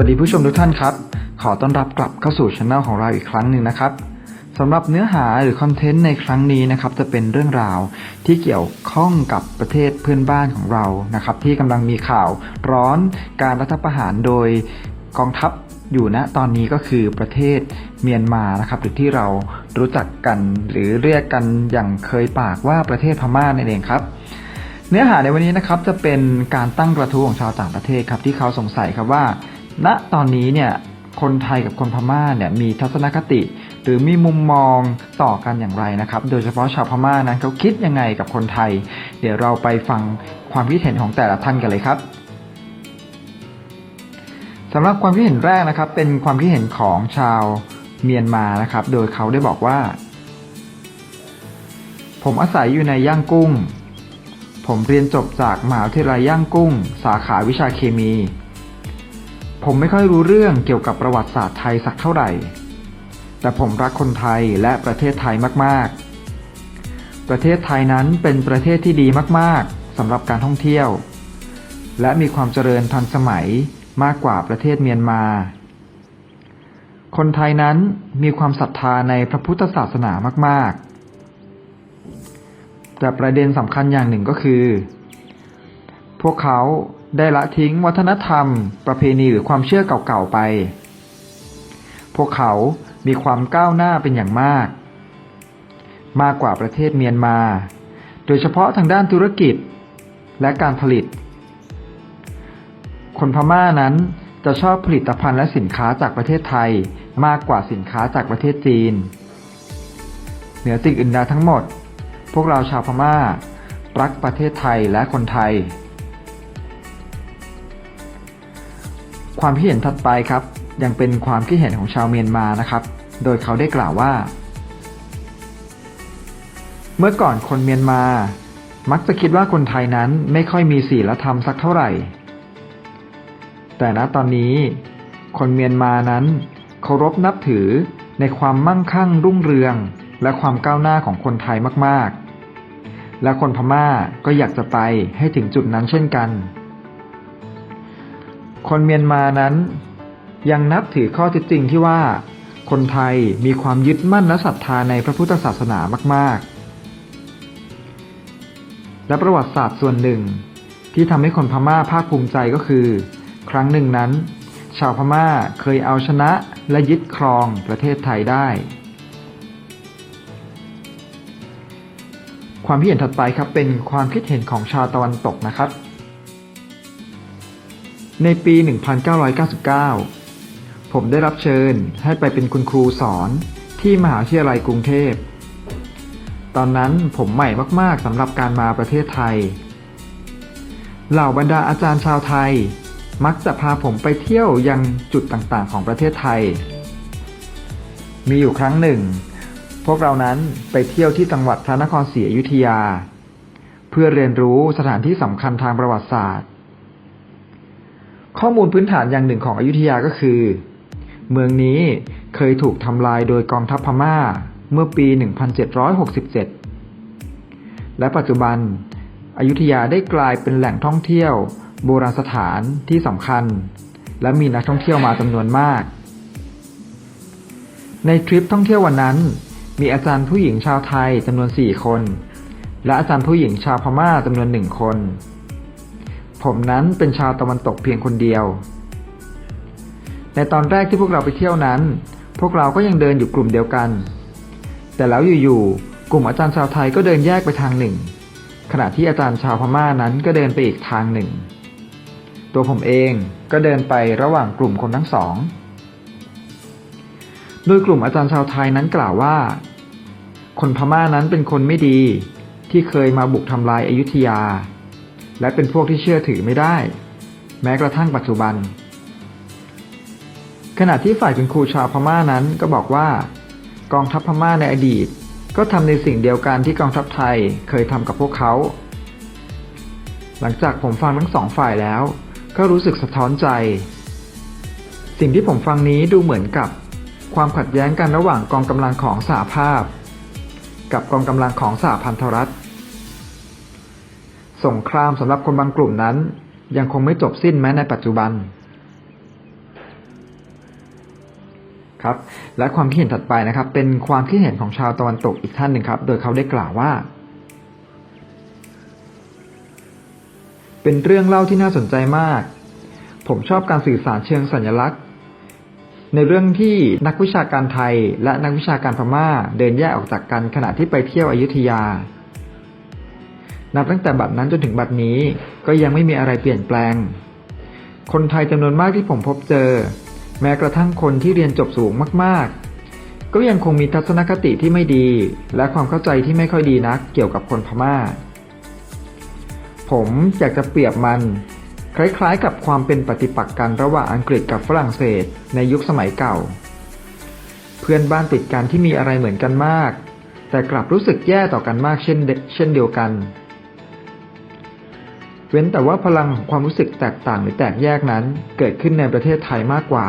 วัสดีผู้ชมทุกท่านครับ ขอต้อนรับกลับเข้าสู่ช anel ของเราอีกครั้งหนึ่งนะครับสำหรับเนื้อหาหรือคอนเทนต์ในครั้งนี้นะครับจะเป็นเรื่องราวที่เกี่ยวข้องกับประเทศเพื่อนบ้านของเรานะครับ ที่กำลังมีข่าวร้อนการรัฐประหารโดยกองทัพอยู่ณตอนนี้ก็คือประเทศเมียนมานะครับหรือที่เรารู้จักกันหรือเรียกกันอย่างเคยปากว่าประเทศพม่านั่นเองครับ เนื้อหาในวันนี้นะครับจะเป็นการตั้งกระทู้ของชาวต่างประเทศครับที่เขาสงสัยครับว่า ณตอนนี้เนี่ยคนไทยกับคนพม่าเนี่ยมีทัศนคติ หรือมีมุมมองต่อกันอย่างไรนะครับ โดยเฉพาะชาวพม่านั้นเขาคิดยังไงกับคนไทย เดี๋ยวเราไปฟังความคิดเห็นของแต่ละท่านกันเลยครับสำหรับความคิดเห็นแรกนะครับ เป็นความคิดเห็นของชาวเมียนมานะครับ โดยเขาได้บอกว่า ผมอาศัยอยู่ในย่างกุ้ง ผมเรียนจบจากมหาวิทยาลัยย่างกุ้ง สาขาวิชาเคมี ผมไม่ค่อยรู้เรื่องเกี่ยวกับประวัติศาสตร์ไทยสักเท่าไหร่ แต่ผมรักคนไทยและประเทศไทยมากๆ ประเทศไทยนั้นเป็นประเทศที่ดีมากๆสำหรับการท่องเที่ยว และมีความเจริญทันสมัยมากกว่าประเทศเมียนมา คนไทยนั้นมีความศรัทธาในพระพุทธศาสนามาก ๆ แต่ประเด็นสำคัญอย่างหนึ่งก็คือ พวกเขา ได้ละทิ้งวัฒนธรรม ประเพณีหรือความเชื่อเก่าๆไป พวกเขามีความก้าวหน้าเป็นอย่างมาก มากกว่าประเทศเมียนมา โดยเฉพาะทางด้านธุรกิจและการผลิต คนพม่านั้นจะชอบผลิตภัณฑ์และสินค้าจากประเทศไทยมากกว่าสินค้าจากประเทศจีน เหนือสิ่งอื่นใดทั้งหมด พวกเราชาวพม่า รักประเทศไทยและคนไทย ความคิดเห็นถัดไปครับ ยังเป็นความคิดเห็นของชาวเมียนมานะครับ โดยเขาได้กล่าวว่า เมื่อก่อนคนเมียนมา มักจะคิดว่าคนไทยนั้นไม่ค่อยมีศีลธรรมสักเท่าไหร่ แต่ณตอนนี้ คนเมียนมานั้นเคารพนับถือในความมั่งคั่งรุ่งเรือง และความก้าวหน้าของคนไทยมาก ๆ และคนพม่าก็อยากจะไปให้ถึงจุดนั้นเช่นกัน คนเมียนมานั้น ยังนับถือข้อเท็จจริงที่ว่า คนไทยมีความยึดมั่นและศรัทธาในพระพุทธศาสนามาก ๆ และประวัติศาสตร์ส่วนหนึ่ง ที่ทำให้คนพม่าภาคภูมิใจก็คือ ครั้งหนึ่งนั้น ชาวพม่าเคยเอาชนะและยึดครองประเทศไทยได้ ความคิดเห็นถัดไปครับเป็นความคิดเห็นของชาวตะวันตกนะครับ ในปี 1999 ผมได้รับเชิญให้ไปเป็นคุณครูสอนที่มหาวิทยาลัยกรุงเทพ ตอนนั้นผมใหม่มาก ๆสำหรับการมาประเทศไทย เหล่าบรรดาอาจารย์ชาวไทย มักจะพาผมไปเที่ยวยังจุดต่างๆ ของประเทศไทย มีอยู่ครั้งหนึ่ง พวกเรานั้นไปเที่ยวที่จังหวัดพระนครศรีอยุธยา เพื่อเรียนรู้สถานที่สำคัญทางประวัติศาสตร์ ข้อมูลพื้นฐานอย่างหนึ่งของอยุธยาก็คือ เมืองนี้เคยถูกทำลายโดยกองทัพพม่าเมื่อปี 1767 และปัจจุบันอยุธยาได้กลายเป็นแหล่งท่องเที่ยว โบราณสถานที่สำคัญ และมีนักท่องเที่ยวมาจำนวนมาก ในทริปท่องเที่ยววันนั้น มีอาจารย์ผู้หญิงชาวไทยจำนวน 4 คน และอาจารย์ผู้หญิงชาวพม่าจำนวนหนึ่งคน ผมนั้นเป็นชาวตะวันตกเพียงคนเดียว ในตอนแรกที่พวกเราไปเที่ยวนั้น พวกเราก็ยังเดินอยู่กลุ่มเดียวกัน แต่แล้วอยู่ๆ กลุ่มอาจารย์ชาวไทยก็เดินแยกไปทางหนึ่ง ขณะที่อาจารย์ชาวพม่านั้นก็เดินไปอีกทางหนึ่ง ตัวผมเองก็เดินไประหว่างกลุ่มคนทั้งสอง โดยกลุ่มอาจารย์ชาวไทยนั้นกล่าวว่า คนพม่านั้นเป็นคนไม่ดีที่เคยมาบุกทำลายอายุทยา และเป็นพวกที่เชื่อถือไม่ได้ แม้กระทั่งปัจจุบัน ขณะที่ฝ่ายคุณครูชาวพม่านั้นก็บอกว่า กองทัพพม่าในอดีต ก็ทำในสิ่งเดียวกันที่กองทัพไทยเคยทำกับพวกเขา หลังจากผมฟังทั้งสองฝ่ายแล้ว ก็รู้สึกสะท้อนใจ สิ่งที่ผมฟังนี้ดูเหมือนกับความขัดแย้งกันระหว่างกองกำลังของสหภาพ กับกองกำลังของสหพันธรัฐ สงครามสำหรับคนบางกลุ่มนั้น ยังคงไม่จบสิ้นแม้ในปัจจุบัน ครับ และความคิดเห็นถัดไปนะครับ เป็นความคิดเห็นของชาวตะวันตกอีกท่านหนึ่งครับ โดยเขาได้กล่าวว่า เป็นเรื่องเล่าที่น่าสนใจมาก ผมชอบการสื่อสารเชิงสัญลักษณ์ ในเรื่องที่นักวิชาการไทยและนักวิชาการพม่าเดินแยกออกจากกันขณะที่ไปเที่ยวอยุธยา นับตั้งแต่บัดนั้นจนถึงบัดนี้ก็ยังไม่มีอะไรเปลี่ยนแปลง คนไทยจำนวนมากที่ผมพบเจอ แม้กระทั่งคนที่เรียนจบสูงมากๆ ก็ยังคงมีทัศนคติที่ไม่ดี และความเข้าใจที่ไม่ค่อยดีนักเกี่ยวกับคนพม่า ผมอยากจะเปรียบมัน คล้ายๆ กับความเป็นปฏิปักษ์กันระหว่างอังกฤษกับฝรั่งเศส ในยุคสมัยเก่า เพื่อนบ้านติดกันที่มีอะไรเหมือนกันมาก แต่กลับรู้สึกแย่ต่อกันมากเช่นเช่นเดียวกัน เว้นแต่ว่าพลังของความรู้สึกแตกต่างหรือแตกแยกนั้น เกิดขึ้นในประเทศไทยมากกว่า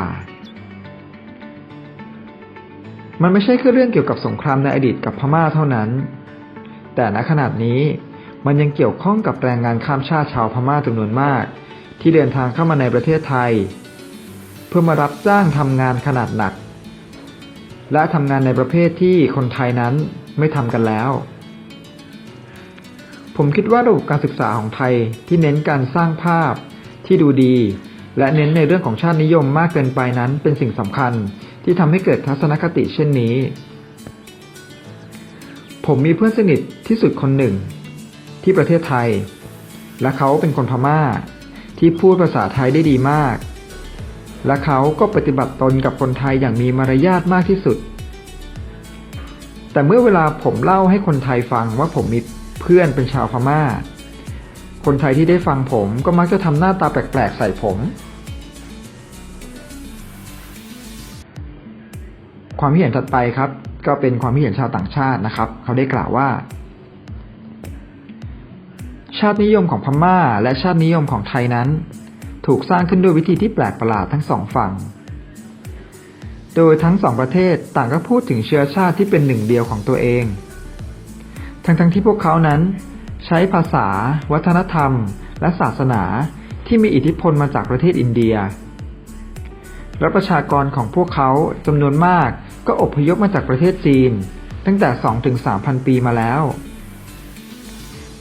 มันไม่ใช่แค่เรื่องเกี่ยวกับสงครามในอดีตกับพม่าเท่านั้น แต่ณขนาดนี้มันยังเกี่ยวข้องกับแรงงานข้ามชาติชาวพม่าจำนวนมาก ที่เดินทางเข้ามาในประเทศไทย เพื่อมารับจ้างทำงานขนาดหนัก และทำงานในประเภทที่คนไทยนั้นไม่ทำกันแล้ว ผมคิดว่าระบบการศึกษาของไทยที่เน้นการสร้างภาพที่ดูดี และเน้นในเรื่องของชาตินิยมมากเกินไปนั้นเป็นสิ่งสำคัญที่ทำให้เกิดทัศนคติเช่นนี้ ผมมีเพื่อนสนิทที่สุดคนหนึ่ง ที่ประเทศไทย และเขาเป็นคนพม่า ที่พูดภาษาไทยได้ดีมาก และเขาก็ปฏิบัติตนกับคนไทยอย่างมีมารยาทมากที่สุด แต่เมื่อเวลาผมเล่าให้คนไทยฟังว่าผมมี เพื่อนเป็นชาวพม่า คนไทยที่ได้ฟังผมก็มักจะทำหน้าตาแปลกๆใส่ผม ความคิเห็นถัดไปครับ ก็เป็นความคิเห็นชาวต่างชาตินะครับ เขาได้กล่าวว่า ชาตินิยมของพม่า และชาตินิยมของไทยนั้น ถูกสร้างขึ้นด้วยวิธีที่แปลกประหลาดทั้งสองฝั่งโดยทั้งสองประเทศต่างก็พูดถึงเชื้อชาติที่เป็นหนึ่งเดียวของตัวเอง ทั้งๆทที่พวกเขานั้นใช้ภาษา วัฒนธรรม และศาสนาที่มีอิทธิพลมาจากประเทศอินเดีย และประชากรของพวกเขาจำนวนมากก็อพยพมาจากประเทศจีน ตั้งแต่ 2-3,000 ปีมาแล้ว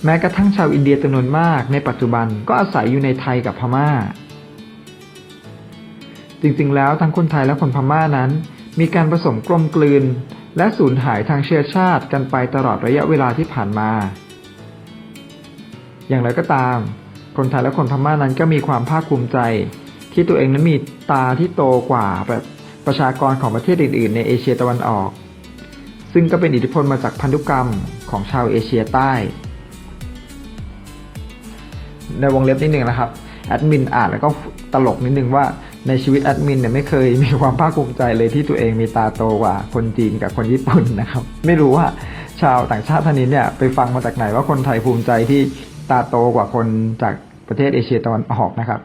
แม้กระทั่งชาวอินเดียจำนวนมากในปัจจุบันก็อาศัยอยู่ในไทยกับพม่า จริงๆ แล้วทั้งคนไทยและคนพม่านั้น มีการผสมกลมกลืน และสูญหายทางเชื้อชาติกันไปตลอดระยะเวลาที่ผ่านมา อย่างไรก็ตาม คนไทยและคนพม่านั้นก็มีความภาคภูมิใจ ที่ตัวเองนั้นมีตาที่โตกว่าแบบประชากรของประเทศอื่น ๆ ในเอเชียตะวันออก ซึ่งก็เป็นอิทธิพลมาจากพันธุกรรมของชาวเอเชียใต้ ในวงเล็บนิดหนึ่งนะครับแอดมินอ่านแล้วก็ตลกนิดนึงว่า ในชีวิตแอดมินเนี่ยไม่เคยมีความภาคภูมิใจเลยที่ตัวเองมีตาโตกว่าคนจีนกับคนญี่ปุ่นนะครับ ไม่รู้ว่าชาวต่างชาติท่านนี้เนี่ยไปฟังมาจากไหนว่าคนไทยภูมิใจที่ตาโตกว่าคนจากประเทศเอเชียตะวันออกนะครับ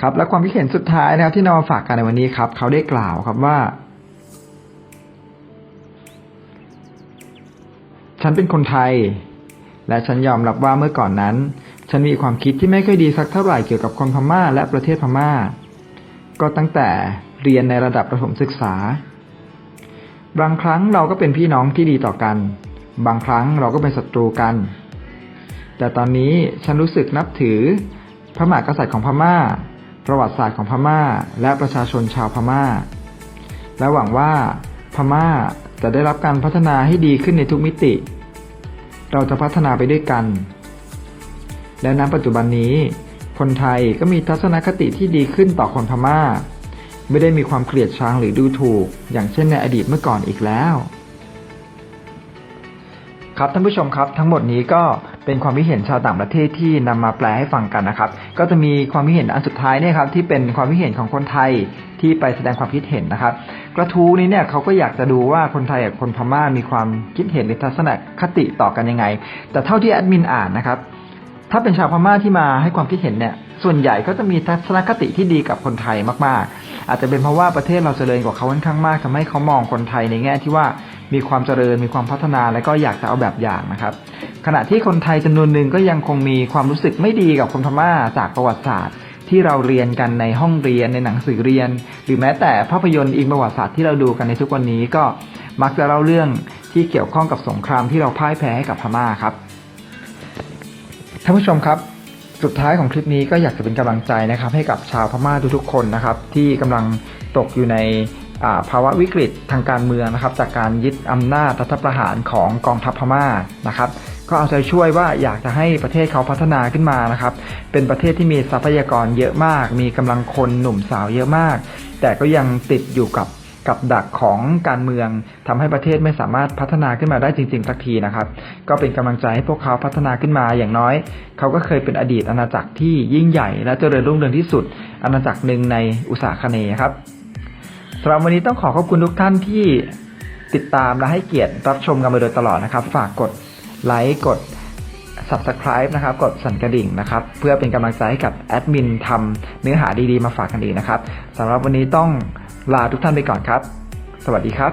ครับและความคิดเห็นสุดท้ายนะครับที่นำมาฝากกันในวันนี้ครับ เขาได้กล่าวครับว่า ฉันเป็นคนไทย และฉันยอมรับว่าเมื่อก่อนนั้น ฉันมีความคิดที่ไม่ค่อยดีสักเท่าไหร่เกี่ยวกับคนพม่าและประเทศพม่า ก็ตั้งแต่เรียนในระดับประถมศึกษา บางครั้งเราก็เป็นพี่น้องที่ดีต่อกัน บางครั้งเราก็เป็นศัตรูกัน แต่ตอนนี้ฉันรู้สึกนับถือ พระมหากษัตริย์ของพม่า ประวัติศาสตร์ของพม่า และประชาชนชาวพม่า และหวังว่าพม่าจะได้รับการพัฒนาให้ดีขึ้นในทุกมิติ เราจะพัฒนาไปด้วยกัน และณปัจจุบันนี้ คนไทยก็มีทัศนคติที่ดีขึ้นต่อคนพม่า ไม่ได้มีความเกลียดชังหรือดูถูก อย่างเช่นในอดีตเมื่อก่อนอีกแล้ว ครับท่านผู้ชมครับ ทั้งหมดนี้ก็เป็นความคิดเห็นชาวต่างประเทศที่นำมาแปลให้ฟังกันนะครับ ก็จะมีความคิดเห็นอันสุดท้ายเนี่ยครับที่เป็นความคิดเห็นของคนไทยที่ไปแสดงความคิดเห็นนะครับ กระทู้นี้เนี่ยเขาก็อยากจะดูว่าคนไทยกับคนพม่ามีความคิดเห็นหรือทัศนคติต่อกันยังไง แต่เท่าที่แอดมินอ่านนะครับ ถ้าเป็นชาวพม่าที่มาให้ความคิดเห็นเนี่ย ส่วนใหญ่ก็จะมีทัศนคติที่ดีกับคนไทยมากๆ อาจจะเป็นเพราะว่าประเทศเราเจริญกว่าเขาค่อนข้างมากทำให้เขามองคนไทยในแง่ที่ว่ามีความเจริญมีความพัฒนาและก็อยากจะเอาแบบอย่างนะครับ ขณะที่คนไทยจำนวนหนึ่งก็ยังคงมีความรู้สึกไม่ดีกับคนพม่าจากประวัติศาสตร์ ที่เราเรียนกันในห้องเรียนในหนังสือเรียน หรือแม้แต่ภาพยนตร์อิงประวัติศาสตร์ที่เราดูกันในทุกวันนี้ก็มักจะเล่าเรื่องที่เกี่ยวข้องกับสงครามที่เราพ่ายแพ้ให้กับพม่าครับ ท่านผู้ชมครับสุดท้ายของคลิปนี้ก็อยากจะเป็นกำลังใจนะครับ ให้กับชาวพม่าทุกๆคนนะครับ ที่กำลังตกอยู่ในาภาวะวิกฤตทางการเมืองนะครับ จากการยึดอำนาจรัฐประหารของกองทัพพม่านะครับ ก็เอาใจช่วยว่าอยากจะให้ประเทศเขาพัฒนาขึ้นมานะครับ เป็นประเทศที่มีทรัพยากรเยอะมาก มีกำลังคนหนุ่มสาวเยอะมาก แต่ก็ยังติดอยู่กับ กับดักของการเมืองทำให้ประเทศไม่สามารถพัฒนาขึ้นมาได้จริง ๆ สักทีนะครับ ก็เป็นกำลังใจให้พวกเขาพัฒนาขึ้นมาอย่างน้อย เขาก็เคยเป็นอดีตอาณาจักรที่ยิ่งใหญ่ และเจริญรุ่งเรืองที่สุด อาณาจักรหนึ่งในอุตสาคเนครับสำหรับวันนี้ต้องขอขอบคุณทุกท่านที่ติดตามและให้เกียรติรับชมกันมาโดยตลอดนะครับ ฝากกดไลค์กด subscribe นะครับ กดสั่นกระดิ่งนะครับ เพื่อเป็นกำลังใจให้กับแอดมินทำเนื้อหาดีๆมาฝากกันอีกนะครับสำหรับวันนี้ต้อง ลาทุกท่านไปก่อนครับ สวัสดีครับ